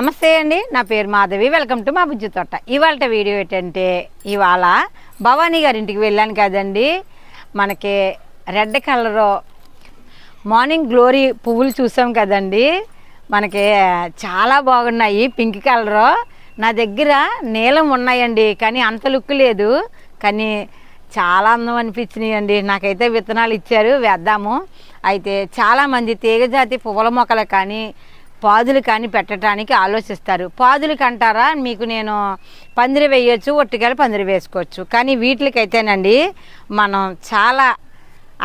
నమస్తే అండి నా పేరు మాధవి. వెల్కమ్ టు మా బుజ్జి తోట. ఇవాళ వీడియో ఏంటంటే ఇవాళ భవానీ గారి ఇంటికి వెళ్ళాను కదండి. మనకి రెడ్ కలరు మార్నింగ్ గ్లోరీ పువ్వులు చూసాం కదండి. మనకి చాలా బాగున్నాయి పింక్ కలరు. నా దగ్గర నీలం ఉన్నాయండి కానీ అంత లుక్ లేదు. కానీ చాలా అందం అనిపించినాయి అండి. నాకైతే విత్తనాలు ఇచ్చారు వేద్దాము. అయితే చాలామంది తీగజాతి పువ్వుల మొక్కలు కానీ పాదులు కానీ పెట్టడానికి ఆలోచిస్తారు. పాదులకి అంటారా మీకు నేను పందిరి వేయొచ్చు ఒట్టికాయలు పందిరి వేసుకోవచ్చు. కానీ వీటికైతేనండి మనం చాలా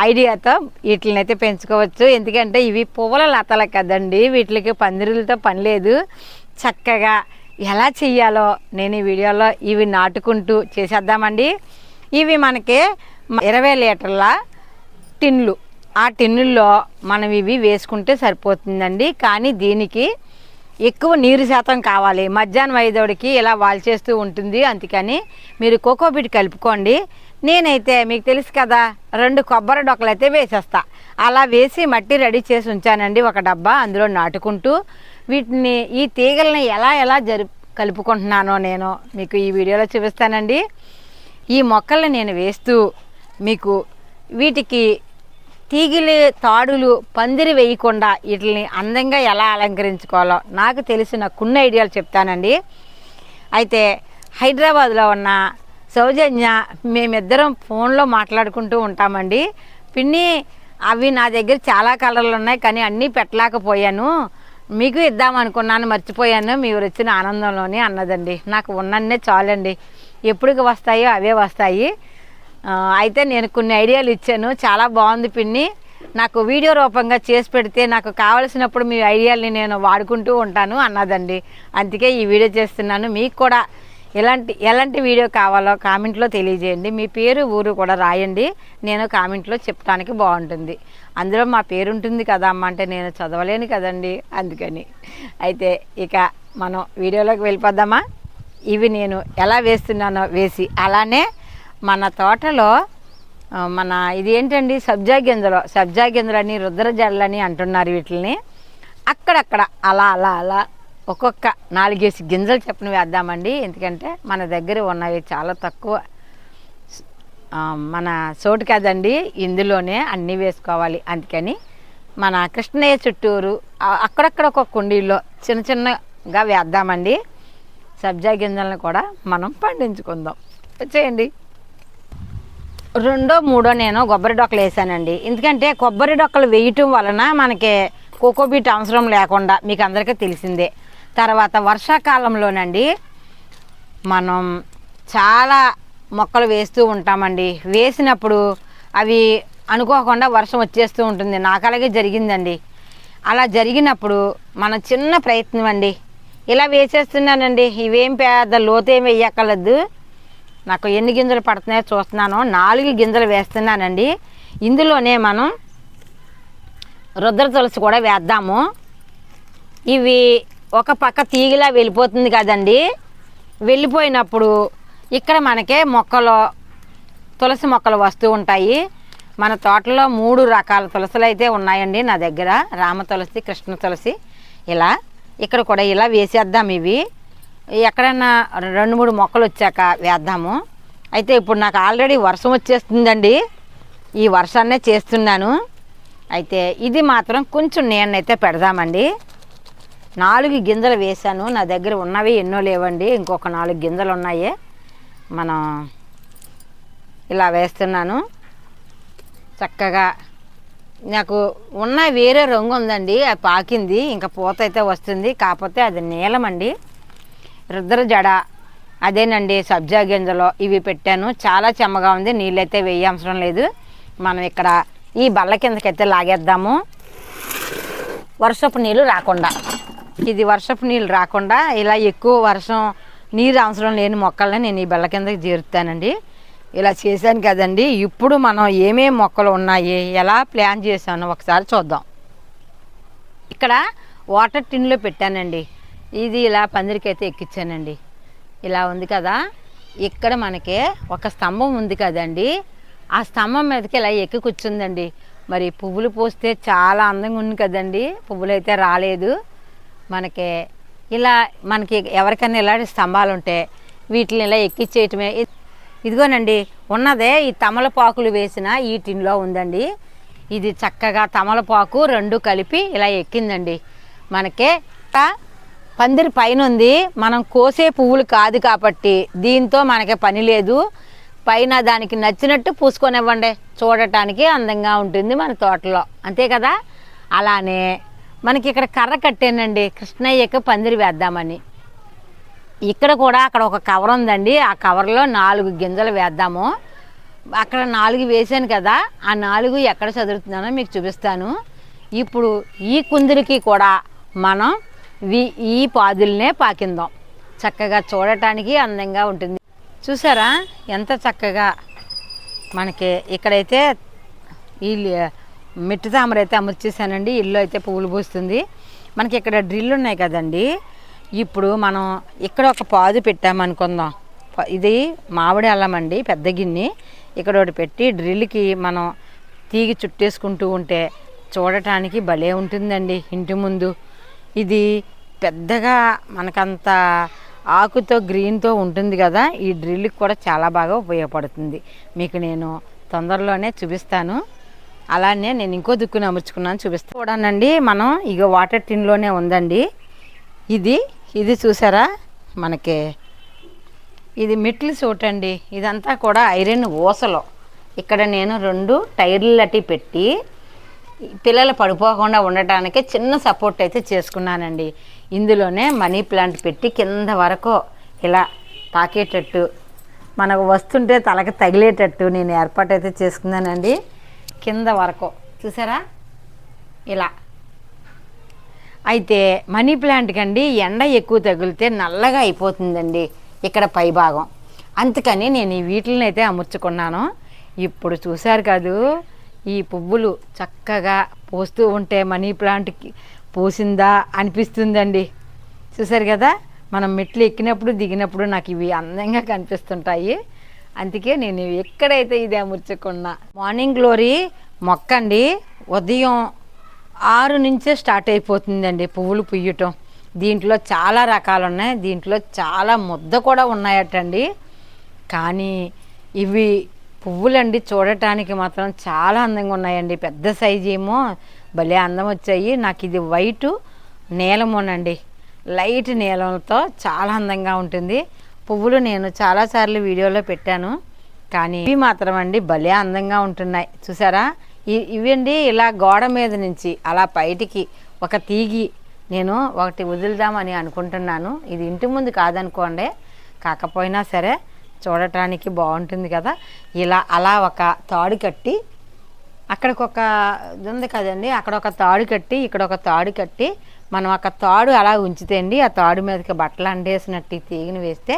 ఐడియాతో వీటిని అయితే పెంచుకోవచ్చు. ఎందుకంటే ఇవి పువ్వుల లతలు కదండి. వీటికి పందిరులతో పని లేదు. చక్కగా ఎలా చెయ్యాలో నేను ఈ వీడియోలో ఇవి నాటుకుంటూ చేసేద్దామండి. ఇవి మనకి ఇరవై లీటర్ల టిన్లు. ఆ టిన్నుల్లో మనం ఇవి వేసుకుంటే సరిపోతుందండి. కానీ దీనికి ఎక్కువ నీరు శాతం కావాలి. మధ్యాహ్నం ఐదోడికి ఇలా వాల్చేస్తూ ఉంటుంది. అందుకని మీరు కోకోబిట్ కలుపుకోండి. నేనైతే మీకు తెలుసు కదా రెండు కొబ్బరి డొక్కలు అయితే వేసేస్తా. అలా వేసి మట్టి రెడీ చేసి ఉంచానండి ఒక డబ్బా అందులో నాటుకుంటూ. వీటిని ఈ తీగల్ని ఎలా ఎలా జరు కలుపుకుంటున్నానో నేను మీకు ఈ వీడియోలో చూపిస్తానండి. ఈ మొక్కల్ని నేను వేస్తూ మీకు వీటికి తీగిలి తాడులు పందిరి వేయకుండా వీటిని అందంగా ఎలా అలంకరించుకోవాలో నాకు తెలిసిన కొన్ని ఐడియాలు చెప్తానండి. అయితే హైదరాబాద్లో ఉన్న సౌజన్య మేమిద్దరం ఫోన్లో మాట్లాడుకుంటూ ఉంటామండి. పిన్ని అవి నా దగ్గర చాలా కలర్లు ఉన్నాయి కానీ అన్నీ పెట్టలేకపోయాను. మీకు ఇద్దాం అనుకున్నాను మర్చిపోయాను మీరు వచ్చిన ఆనందంలోనే అన్నదండి. నాకు ఉన్నన్నే చాలండి. ఎప్పటికి వస్తాయో అవే వస్తాయి. అయితే నేను కొన్ని ఐడియాలు ఇచ్చాను. చాలా బాగుంది పిన్ని. నాకు వీడియో రూపంగా చేసి పెడితే నాకు కావలసినప్పుడు మీ ఐడియాల్ని నేను వాడుకుంటూ ఉంటాను అన్నదండి. అందుకే ఈ వీడియో చేస్తున్నాను. మీకు కూడా ఎలాంటి ఎలాంటి వీడియో కావాలో కామెంట్లో తెలియజేయండి. మీ పేరు ఊరు కూడా రాయండి. నేను కామెంట్లో చెప్పడానికి బాగుంటుంది. అందులో మా పేరు ఉంటుంది కదా అమ్మ అంటే నేను చదవలేను కదండి. అందుకని. అయితే ఇక మనం వీడియోలోకి వెళ్ళిపోద్దామా ఇవి నేను ఎలా వేస్తున్నానో వేసి అలానే మన తోటలో మన ఇది ఏంటండి సబ్జా గింజలు సబ్జా గింజలని రుద్రజల్లని అంటున్నారు వీటిని అక్కడక్కడ అలా అలా అలా ఒక్కొక్క నాలుగేసి గింజలు చెప్పిన వేద్దామండి. ఎందుకంటే మన దగ్గర ఉన్నవి చాలా తక్కువ. మన చోటు కదండి ఇందులోనే అన్నీ వేసుకోవాలి. అందుకని మన కృష్ణయ్య చుట్టూరు అక్కడక్కడ ఒక కుండీల్లో చిన్న చిన్నగా వేద్దామండి. సబ్జా గింజలను కూడా మనం పండించుకుందాం. వచ్చేయండి. రెండో మూడో నేను కొబ్బరి డొక్కలు వేసానండి. ఎందుకంటే కొబ్బరి డొక్కలు వేయటం వలన మనకి కోకోబీట్ అవసరం లేకుండా మీకు అందరికీ తెలిసిందే. తర్వాత వర్షాకాలంలోనండి మనం చాలా మొక్కలు వేస్తూ ఉంటామండి. వేసినప్పుడు అవి అనుకోకుండా వర్షం వచ్చేస్తూ ఉంటుంది. నాకు అలాగే జరిగిందండి. అలా జరిగినప్పుడు మన చిన్న ప్రయత్నం అండి. ఇలా వేసేస్తున్నానండి. ఇవేం పెద్ద లోతేం వేయక్కర్లేదు. నాకు ఎన్ని గింజలు పడుతున్నాయో చూస్తున్నాను. నాలుగు గింజలు వేస్తున్నానండి. ఇందులోనే మనం రుద్ర తులసి కూడా వేద్దాము. ఇవి ఒక పక్క తీగిలా వెళ్ళిపోతుంది కదండి. వెళ్ళిపోయినప్పుడు ఇక్కడ మనకే మొక్కలు తులసి మొక్కలు వస్తూ ఉంటాయి. మన తోటలో మూడు రకాల తులసులు అయితే ఉన్నాయండి నా దగ్గర. రామ తులసి కృష్ణ తులసి. ఇలా ఇక్కడ కూడా ఇలా వేసేద్దాం ఇవి. ఎక్కడైనా రెండు మూడు మొక్కలు వచ్చాక వేద్దాము. అయితే ఇప్పుడు నాకు ఆల్రెడీ వర్షం వచ్చేస్తుందండి. ఈ వర్షాన్నే చేస్తున్నాను. అయితే ఇది మాత్రం కొంచెం నేనైతే పెడదామండి. నాలుగు గింజలు వేశాను. నా దగ్గర ఉన్నవి ఎన్నో లేవండి. ఇంకొక నాలుగు గింజలు ఉన్నాయి. మనం ఇలా వేస్తున్నాను. చక్కగా నాకు ఉన్న వేరే రంగు ఉందండి. అది పాకింది. ఇంకా పూత అయితే వస్తుంది. కాకపోతే అది నీలమండి. రుద్ర జడ. అదేనండి సబ్జా గింజలు ఇవి పెట్టాను. చాలా చెమ్మగా ఉంది నీళ్ళైతే వేయ అవసరం లేదు. మనం ఇక్కడ ఈ బల్ల కిందకైతే లాగేద్దాము. వర్షపు నీళ్ళు రాకుండా. ఇది వర్షపు నీళ్ళు రాకుండా ఇలా ఎక్కువ వర్షం నీరు అవసరం లేని మొక్కల్ని నేను ఈ బల్ల కిందకి చేరుతానండి ఇలా చేశాను కదండి. ఇప్పుడు మనం ఏమేమి మొక్కలు ఉన్నాయి ఎలా ప్లాన్ చేశాను ఒకసారి చూద్దాం. ఇక్కడ వాటర్ టిన్లో పెట్టానండి. ఇది ఇలా పందిరికైతే ఎక్కించానండి ఇలా ఉంది కదా? ఇక్కడ మనకి ఒక స్తంభం ఉంది కదండి. ఆ స్తంభం మీదకి ఇలా ఎక్కి కూర్చుందండి. మరి పువ్వులు పోస్తే చాలా అందంగా ఉంది కదండి. పువ్వులు అయితే రాలేదు. మనకి ఇలా మనకి ఎవరికైనా ఇలాంటి స్తంభాలు ఉంటే వీటిని ఇలా ఎక్కిచ్చేయటమే. ఇదిగోనండి ఉన్నదే ఈ తమలపాకులు వేసిన ఈ టిన్లో ఉందండి. ఇది చక్కగా తమలపాకు రెండు కలిపి ఇలా ఎక్కిందండి. మనకే పందిరి పైన ఉంది మనం కోసే పువ్వులు కాదు కాబట్టి దీంతో మనకి పని లేదు. పైన దానికి నచ్చినట్టు పూసుకొనివ్వండి. చూడటానికి అందంగా ఉంటుంది మన తోటలో. అంతే కదా? అలానే మనకి ఇక్కడ కర్ర కట్టానండి. కృష్ణయ్యకి పందిరి వేద్దామని. ఇక్కడ కూడా అక్కడ ఒక కవర్ ఉందండి. ఆ కవర్లో నాలుగు గింజలు వేద్దాము. అక్కడ నాలుగు వేసాను కదా? ఆ నాలుగు ఎక్కడ చదువుతున్నానో మీకు చూపిస్తాను. ఇప్పుడు ఈ కుందిరికి కూడా మనం ఈ పాదులనే పాకిందాం. చక్కగా చూడటానికి అందంగా ఉంటుంది. చూసారా? ఎంత చక్కగా మనకి ఇక్కడైతే ఈ మిట్టు తామర అయితే అమర్చేసానండి. ఇల్లు అయితే పువ్వులు పూస్తుంది. మనకి ఇక్కడ డ్రిల్ ఉన్నాయి కదండి. ఇప్పుడు మనం ఇక్కడ ఒక పాదు పెట్టామనుకుందాం ఇది మామిడి అల్లం అండి పెద్ద గిన్నె. ఇక్కడ ఒకటి పెట్టి డ్రిల్కి మనం తీగి చుట్టేసుకుంటూ ఉంటే చూడటానికి భలే ఉంటుందండి. ఇంటి ముందు ఇది పెద్దగా మనకంత ఆకుతో గ్రీన్తో ఉంటుంది కదా ఈ డ్రిల్కి కూడా చాలా బాగా ఉపయోగపడుతుంది. మీకు నేను తొందరలోనే చూపిస్తాను. అలానే నేను ఇంకో దిక్కున అమర్చుకున్నాను చూపిస్తాను కూడానండి మనం ఇక వాటర్ టిన్లోనే ఉందండి. ఇది ఇది చూసారా? మనకి ఇది మెట్లు చూడండి ఇదంతా కూడా ఐరన్ ఊసలు ఇక్కడ నేను రెండు టైర్లు అట్టి పెట్టి పిల్లలు పడిపోకుండా ఉండటానికి చిన్న సపోర్ట్ అయితే చేసుకున్నానండి. ఇందులోనే మనీ ప్లాంట్ పెట్టి కింద వరకు ఇలా తాకేటట్టు మనకు వస్తుంటే తలకి తగిలేటట్టు నేను ఏర్పాటు అయితే చేసుకున్నానండి. కింద వరకు చూసారా? ఇలా. అయితే మనీ ప్లాంట్ కండి ఎండ ఎక్కువ తగిలితే నల్లగా అయిపోతుందండి ఇక్కడ పై భాగం. అందుకని నేను ఈ వీటిని అయితే అమర్చుకున్నాను. ఇప్పుడు చూశారు కాదు ఈ పువ్వులు చక్కగా పోస్తూ ఉంటే మనీ ప్లాంట్కి పూసిందా అనిపిస్తుందండి. చూసారు కదా? మనం మెట్లు ఎక్కినప్పుడు దిగినప్పుడు నాకు ఇవి అందంగా కనిపిస్తుంటాయి. అందుకే నేను ఎక్కడైతే ఇది అమర్చుకున్నా. మార్నింగ్ గ్లోరీ మొక్క అండి ఉదయం ఆరు నుంచే స్టార్ట్ అయిపోతుందండి పువ్వులు పుయ్యటం. దీంట్లో చాలా రకాలు ఉన్నాయి దీంట్లో చాలా ముద్ద కూడా ఉన్నాయటండి. కానీ ఇవి పువ్వులండి చూడటానికి మాత్రం చాలా అందంగా ఉన్నాయండి. పెద్ద సైజు ఏమో భలే అందం వచ్చాయి. నాకు ఇది వైటు నీలమోనండి. లైట్ నీలంతో చాలా అందంగా ఉంటుంది. పువ్వులు నేను చాలాసార్లు వీడియోలో పెట్టాను. కానీ ఇవి మాత్రం అండి భలే అందంగా ఉంటున్నాయి. చూసారా? ఇవండి ఇలా గోడ మీద నుంచి అలా బయటికి ఒక తీగి నేను ఒకటి వదులుదామని అనుకుంటున్నాను. ఇది ఇంటి ముందు కాదనుకోండి కాకపోయినా సరే చూడటానికి బాగుంటుంది కదా. ఇలా అలా ఒక తాడు కట్టి అక్కడికి ఒక ఇది ఉంది కదండి అక్కడ ఒక తాడు కట్టి ఇక్కడ ఒక తాడు కట్టి మనం ఒక తాడు అలా ఉంచితే అండి ఆ తాడు మీదకి బట్టలు అండేసినట్టు తీగిని తీగని వేస్తే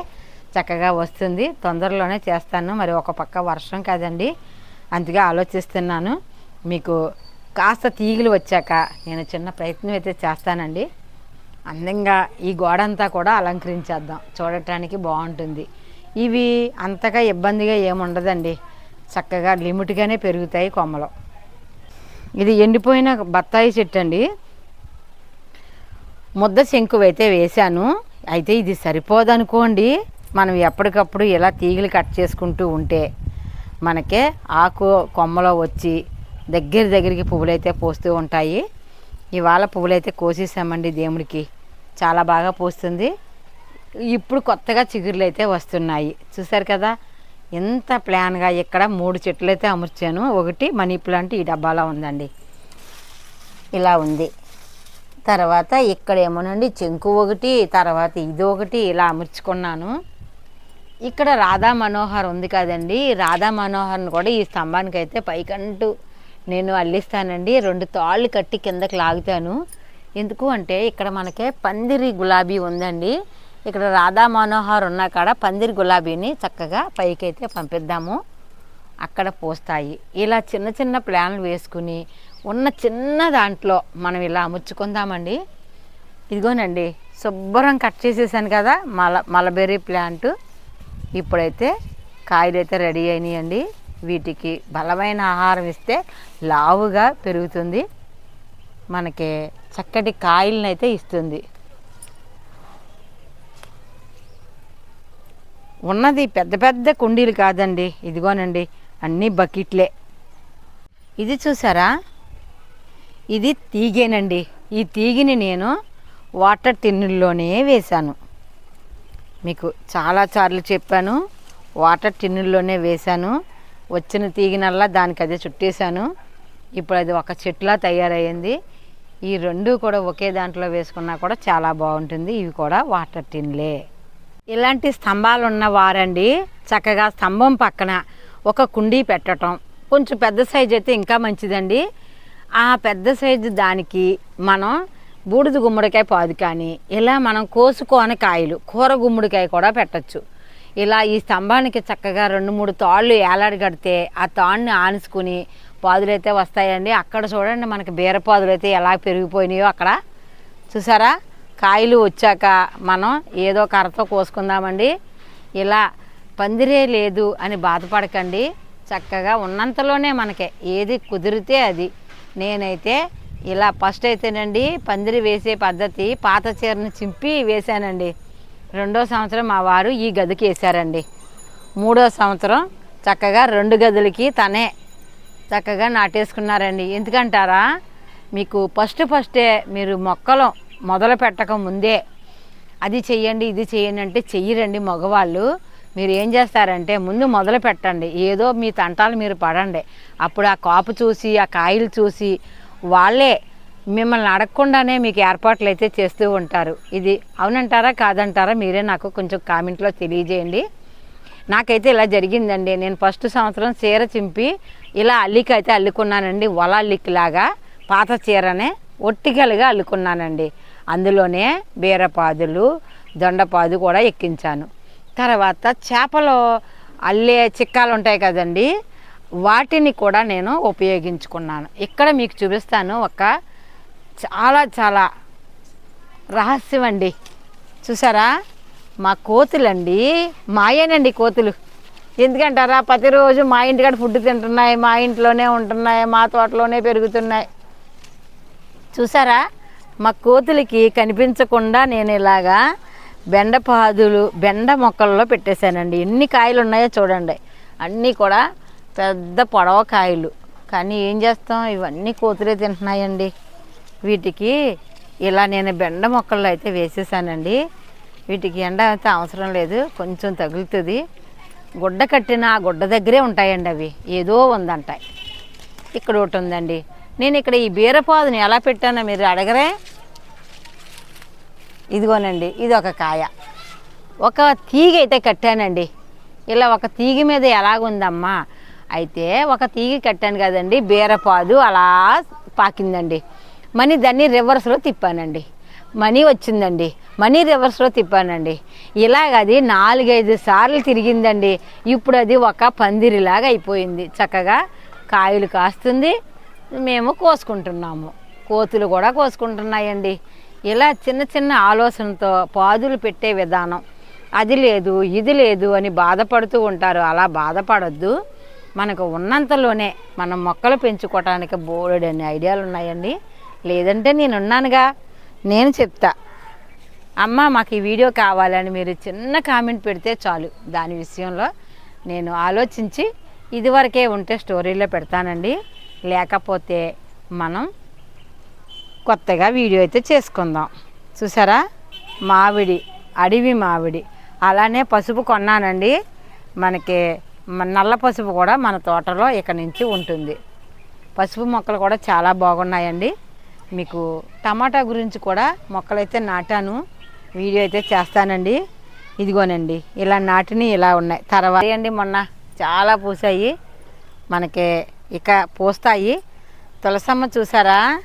చక్కగా వస్తుంది. తొందరలోనే చేస్తాను. మరి ఒక పక్క వర్షం కదండి అందుకే ఆలోచిస్తున్నాను. మీకు కాస్త తీగలు వచ్చాక నేను చిన్న ప్రయత్నం అయితే చేస్తానండి. అందంగా ఈ గోడ అంతా కూడా అలంకరించేద్దాం. చూడటానికి బాగుంటుంది. ఇవి అంతగా ఇబ్బందిగా ఏముండదండి. చక్కగా లిమిట్గానే పెరుగుతాయి కొమ్మలు. ఇది ఎండిపోయిన బత్తాయి చెట్టు అండి ముద్ద శంకువైతే వేశాను. అయితే ఇది సరిపోదనుకోండి. మనం ఎప్పటికప్పుడు ఇలా తీగలు కట్ చేసుకుంటూ ఉంటే మనకే ఆకు కొమ్మలో వచ్చి దగ్గర దగ్గరికి పువ్వులైతే పోస్తూ ఉంటాయి. ఇవాళ పువ్వులైతే కోసేసామండి దేవుడికి. చాలా బాగా పూస్తుంది. ఇప్పుడు కొత్తగా చిగురులు అయితే వస్తున్నాయి. చూసారు కదా? ఎంత ప్లాన్గా ఇక్కడ మూడు చెట్లు అయితే అమర్చాను. ఒకటి మనీ ప్లాంట్ ఈ డబ్బాలో ఉందండి. ఇలా ఉంది. తర్వాత ఇక్కడ ఏమోనండి చెంకు ఒకటి తర్వాత ఇది ఒకటి ఇలా అమర్చుకున్నాను. ఇక్కడ రాధా మనోహర్ ఉంది కదండి. రాధా మనోహర్ని కూడా ఈ స్తంభానికి అయితే పైకంటూ నేను అల్లిస్తానండి. రెండు తాళ్ళు కట్టి కిందకి లాగుతాను. ఎందుకు అంటే ఇక్కడ మనకే పందిరి గులాబీ ఉందండి. ఇక్కడ రాధా మనోహర్ ఉన్న కాడ పందిరి గులాబీని చక్కగా పైకి అయితే పంపిద్దాము. అక్కడ పోస్తాయి. ఇలా చిన్న చిన్న ప్లాన్లు వేసుకుని ఉన్న చిన్న దాంట్లో మనం ఇలా అమర్చుకుందామండి ఇదిగోనండి శుభ్రం కట్ చేసేసాను కదా మల మలబెర్రీ ప్లాంట్. ఇప్పుడైతే కాయలు అయితే రెడీ అయినాయండి. వీటికి బలమైన ఆహారం ఇస్తే లావుగా పెరుగుతుంది. మనకి చక్కటి కాయలను అయితే ఇస్తుంది. ఉన్నది పెద్ద పెద్ద కుండీలు కాదండి. ఇదిగోనండి అన్నీ బకెట్లే. ఇది చూసారా? ఇది తీగేనండి. ఈ తీగిని నేను వాటర్ టిన్నుల్లోనే వేశాను. మీకు చాలా సార్లు చెప్పాను వాటర్ టిన్నుల్లోనే వేశాను. వచ్చిన తీగినల్లా దానికి అదే చుట్టేశాను. ఇప్పుడు అది ఒక చెట్టులా తయారయ్యింది. ఈ రెండు కూడా ఒకే దాంట్లో వేసుకున్నా కూడా చాలా బాగుంటుంది. ఇవి కూడా వాటర్ టిన్లే ఇలాంటి స్తంభాలు ఉన్న వారండి చక్కగా స్తంభం పక్కన ఒక కుండీ పెట్టడం కొంచెం పెద్ద సైజు అయితే ఇంకా మంచిదండి. ఆ పెద్ద సైజు దానికి మనం బూడిద గుమ్మడికాయ పాదు కానీ ఇలా మనం కోసుకోని కాయలు కూర గుమ్మడికాయ కూడా పెట్టచ్చు. ఇలా ఈ స్తంభానికి చక్కగా రెండు మూడు తాళ్ళు ఏలాడగడితే ఆ తాడుని ఆనుసుకుని పాదులు అయితే వస్తాయండి. అక్కడ చూడండి మనకి బీరపాదులు అయితే ఎలా పెరిగిపోయినాయో అక్కడ. చూసారా? కాయలు వచ్చాక మనం ఏదో కర్రతో కోసుకుందామండి. ఇలా పందిరే లేదు అని బాధపడకండి. చక్కగా ఉన్నంతలోనే మనకి ఏది కుదిరితే అది. నేనైతే ఇలా ఫస్ట్ అయితేనండి పందిరి వేసే పద్ధతి పాత చీరను చింపి వేశానండి. రెండో సంవత్సరం మా వారు ఈ గదికి వేశారండి. మూడో సంవత్సరం చక్కగా రెండు గదులకి తనే చక్కగా నాటేసుకున్నారండి. ఎందుకంటారా? మీకు ఫస్ట్ ఫస్టే మీరు మొక్కలు మొదలు పెట్టక ముందే అది చెయ్యండి ఇది చెయ్యండి అంటే చెయ్యరండి మగవాళ్ళు. మీరు ఏం చేస్తారంటే ముందు మొదలు పెట్టండి. ఏదో మీ తంటాలు మీరు పడండి. అప్పుడు ఆ కాపు చూసి ఆ కాయలు చూసి వాళ్ళే మిమ్మల్ని అడగకుండానే మీకు ఏర్పాట్లు అయితే చేస్తూ ఉంటారు. ఇది అవునంటారా కాదంటారా మీరే నాకు కొంచెం కామెంట్లో తెలియజేయండి. నాకైతే ఇలా జరిగిందండి. నేను ఫస్ట్ సంవత్సరం చీర చింపి ఇలా అల్లిక అయితే అల్లుకున్నానండి. వల అల్లికలాగా పాత చీరనే ఒట్టికలుగా అల్లుకున్నానండి. అందులోనే బీరపాదులు దొండపాదు కూడా ఎక్కించాను. తర్వాత చేపలు అల్లే చిక్కాలు ఉంటాయి కదండి వాటిని కూడా నేను ఉపయోగించుకున్నాను. ఇక్కడ మీకు చూపిస్తాను ఒక చాలా చాలా రహస్యం అండి. చూసారా? మా కోతులండి మాయేనండి కోతులు. ఎందుకంటారా? ప్రతిరోజు మా ఇంటికాడ ఫుడ్ తింటున్నాయి మా ఇంట్లోనే ఉంటున్నాయి మా తోటలోనే పెరుగుతున్నాయి. చూసారా? మా కోతులకి కనిపించకుండా నేను ఇలాగా బెండపాదులు బెండ మొక్కల్లో పెట్టేశానండి. ఎన్ని కాయలు ఉన్నాయో చూడండి. అన్నీ కూడా పెద్ద పొడవ కాయలు. కానీ ఏం చేస్తాం? ఇవన్నీ కోతులే తింటున్నాయండి. వీటికి ఇలా నేను బెండ మొక్కల్లో అయితే వేసేసానండి. వీటికి ఎండ అయితే అవసరం లేదు. కొంచెం తగులుతుంది. గుడ్డ కట్టిన ఆ గుడ్డ దగ్గరే ఉంటాయండి అవి. ఏదో ఉందంటాయి ఇక్కడ ఒకటి ఉందండి. నేను ఇక్కడ ఈ బీరపాదుని ఎలా పెట్టానో మీరు అడగరే? ఇదిగోనండి ఇది ఒక కాయ. ఒక తీగ అయితే కట్టానండి. ఇలా ఒక తీగ మీద ఎలాగుందమ్మా? అయితే ఒక తీగ కట్టాను కదండి బీరపాదు అలా పాకిందండి. మనీ దాన్ని రివర్స్లో తిప్పానండి. మనీ వచ్చిందండి మనీ రివర్స్లో తిప్పానండి. ఇలాగ అది నాలుగైదు సార్లు తిరిగిందండి. ఇప్పుడు అది ఒక పందిరిలాగా అయిపోయింది. చక్కగా కాయలు కాస్తుంది మేము కోసుకుంటున్నాము. కోతులు కూడా కోసుకుంటున్నాయండి. ఇలా చిన్న చిన్న ఆలోచనతో పాదులు పెట్టే విధానం. అది లేదు ఇది లేదు అని బాధపడుతూ ఉంటారు. అలా బాధపడొద్దు. మనకు ఉన్నంతలోనే మనం మొక్కలు పెంచుకోవటానికి బోర్డని ఐడియాలు ఉన్నాయండి. లేదంటే నేను ఉన్నానుగా నేను చెప్తా. అమ్మ మాకు ఈ వీడియో కావాలని మీరు చిన్న కామెంట్ పెడితే చాలు. దాని విషయంలో నేను ఆలోచించి ఇదివరకే ఉంటే స్టోరీలో పెడతానండి. లేకపోతే మనం కొత్తగా వీడియో అయితే చేసుకుందాం. చూసారా? మామిడి అడవి మామిడి అలానే పసుపు కొన్నానండి. మనకి నల్ల పసుపు కూడా మన తోటలో ఇక నుంచి ఉంటుంది. పసుపు మొక్కలు కూడా చాలా బాగున్నాయండి. మీకు టమాటా గురించి కూడా మొక్కలైతే నాటాను. వీడియో అయితే చేస్తానండి. ఇదిగోనండి ఇలా నాటిని ఇలా ఉన్నాయి. తర్వాత అండి మొన్న చాలా పూసాయి. మనకి ఇక పూస్తాయి. తులసమ్మ చూసారా?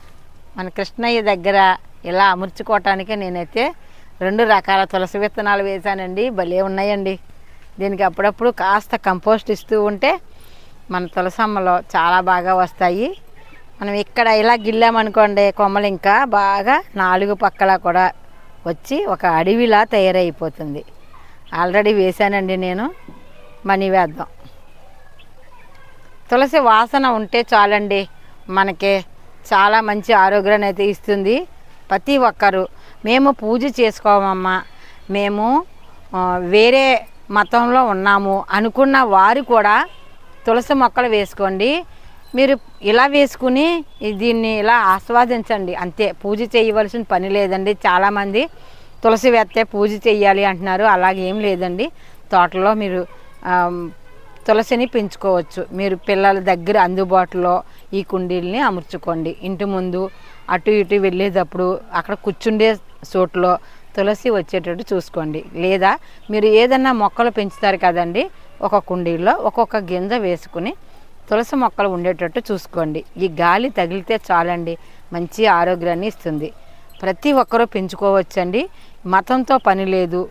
మన కృష్ణయ్య దగ్గర ఇలా అమర్చుకోవటానికి నేనైతే రెండు రకాల తులసి విత్తనాలు వేశానండి. భలే ఉన్నాయండి. దీనికి అప్పుడప్పుడు కాస్త కంపోస్ట్ ఇస్తూ ఉంటే మన తులసమ్మలో చాలా బాగా వస్తాయి. మనం ఇక్కడ ఇలా గిల్లామనుకోండి కొమ్మలు ఇంకా బాగా నాలుగు పక్కల కూడా వచ్చి ఒక అడవిలా తయారైపోతుంది. ఆల్రెడీ వేశానండి నేను. మనీ వేద్దాం. తులసి వాసన ఉంటే చాలండి. మనకి చాలా మంచి ఆరోగ్యాన్ని అయితే ఇస్తుంది. ప్రతి ఒక్కరు మేము పూజ చేసుకోమమ్మా మేము వేరే మతంలో ఉన్నాము అనుకున్న వారు కూడా తులసి మొక్కలు వేసుకోండి. మీరు ఇలా వేసుకుని దీన్ని ఇలా ఆస్వాదించండి. అంతే పూజ చేయవలసిన పని లేదండి. చాలామంది తులసి వేస్తే పూజ చేయాలి అంటున్నారు. అలాగేం లేదండి. తోటలో మీరు తులసిని పెంచుకోవచ్చు. మీరు పిల్లల దగ్గర అందుబాటులో ఈ కుండీల్ని అమర్చుకోండి. ఇంటి ముందు అటు ఇటు వెళ్ళేటప్పుడు అక్కడ కూర్చుండే చోట్లో తులసి వచ్చేటట్టు చూసుకోండి. లేదా మీరు ఏదన్నా మొక్కలు పెంచుతారు కదండి ఒక కుండీలో ఒక్కొక్క గింజ వేసుకుని తులసి మొక్కలు ఉండేటట్టు చూసుకోండి. ఈ గాలి తగిలితే చాలండి మంచి ఆరోగ్యాన్ని ఇస్తుంది. ప్రతి ఒక్కరూ పెంచుకోవచ్చండి. మతంతో పని లేదు.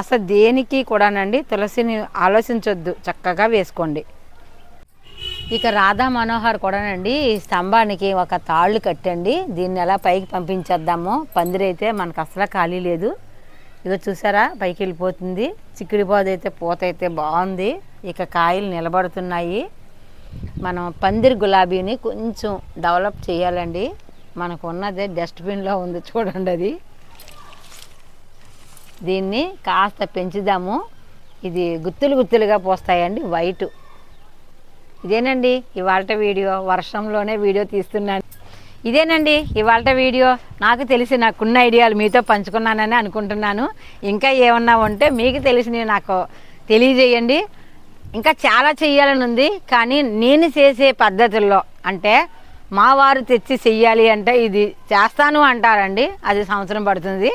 అసలు దేనికి కూడానండి తులసిని ఆలోచించొద్దు చక్కగా వేసుకోండి. ఇక రాధా మనోహర్ కూడానండి ఈ స్తంభానికి ఒక తాళ్ళు కట్టండి దీన్ని ఎలా పైకి పంపించేద్దాము పందిరైతే మనకు అసలు ఖాళీ లేదు. ఇక చూసారా పైకి వెళ్ళిపోతుంది. చిక్కుడు పోత అయితే పూత అయితే బాగుంది. ఇక కాయలు నిలబడుతున్నాయి. మనం పందిరి గులాబీని కొంచెం డెవలప్ చేయాలండి. మనకు ఉన్నదే డస్ట్బిన్లో ఉంది చూడండి అది. దీన్ని కాస్త పెంచుదాము. ఇది గుత్తులు గుత్తులుగా పోస్తాయండి వైట్. ఇదేనండి ఇవాళ వీడియో. వర్షంలోనే వీడియో తీస్తున్నాను. ఇదేనండి ఇవాళ వీడియో. నాకు తెలిసి నాకున్న ఐడియాలు మీతో పంచుకున్నానని అనుకుంటున్నాను. ఇంకా ఏమన్నా ఉంటే మీకు తెలిసినవి నాకు తెలియజేయండి. ఇంకా చాలా చేయాలని ఉంది కానీ నేను చేసే పద్ధతుల్లో అంటే మా వారు తెచ్చి చెయ్యాలి అంటే ఇది చేస్తాను అంటారండి. అది సంవత్సరం పడుతుంది.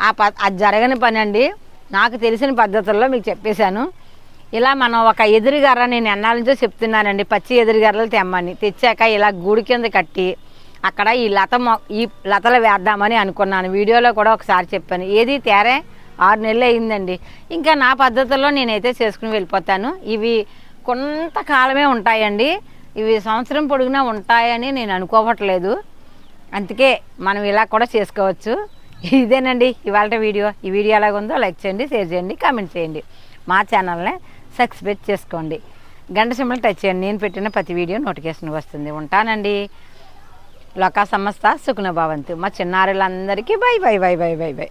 ఆ ప అది జరగని పని అండి నాకు తెలిసిన పద్ధతుల్లో మీకు చెప్పేశాను. ఇలా మనం ఒక ఎదురుగర్ర నేను ఎన్నాళ్ళ నుంచో చెప్తున్నానండి. పచ్చి ఎదురుగర్రలు తెమ్మని. తెచ్చాక ఇలా గూడు కింద కట్టి అక్కడ ఈ లత మొ ఈ లతలు వేద్దామని అనుకున్నాను. వీడియోలో కూడా ఒకసారి చెప్పాను. ఏది తేరే ఆరు నెలలు అయిందండి. ఇంకా నా పద్ధతుల్లో నేనైతే చేసుకుని వెళ్ళిపోతాను. ఇవి కొంతకాలమే ఉంటాయండి. ఇవి సంవత్సరం పొడుగునా ఉంటాయని నేను అనుకోవట్లేదు. అందుకే మనం ఇలా కూడా చేసుకోవచ్చు. ఇదేనండి ఇవాళ వీడియో. ఈ వీడియో ఎలాగుందో లైక్ చేయండి షేర్ చేయండి కామెంట్ చేయండి. మా ఛానల్ని సబ్స్క్రైబ్ చేసుకోండి. గంట సింబల్ టచ్ చేయండి. నేను పెట్టిన ప్రతి వీడియో నోటిఫికేషన్ వస్తుంది. ఉంటానండి. లోకా సంస్థ సుఖన భవంతు. మా చిన్నారులందరికీ bye bye bye bye bye bye.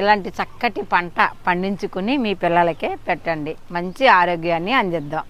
ఇలాంటి చక్కటి పంట పండించుకుని మీ పిల్లలకే పెట్టండి. మంచి ఆరోగ్యాన్ని అందిద్దాం.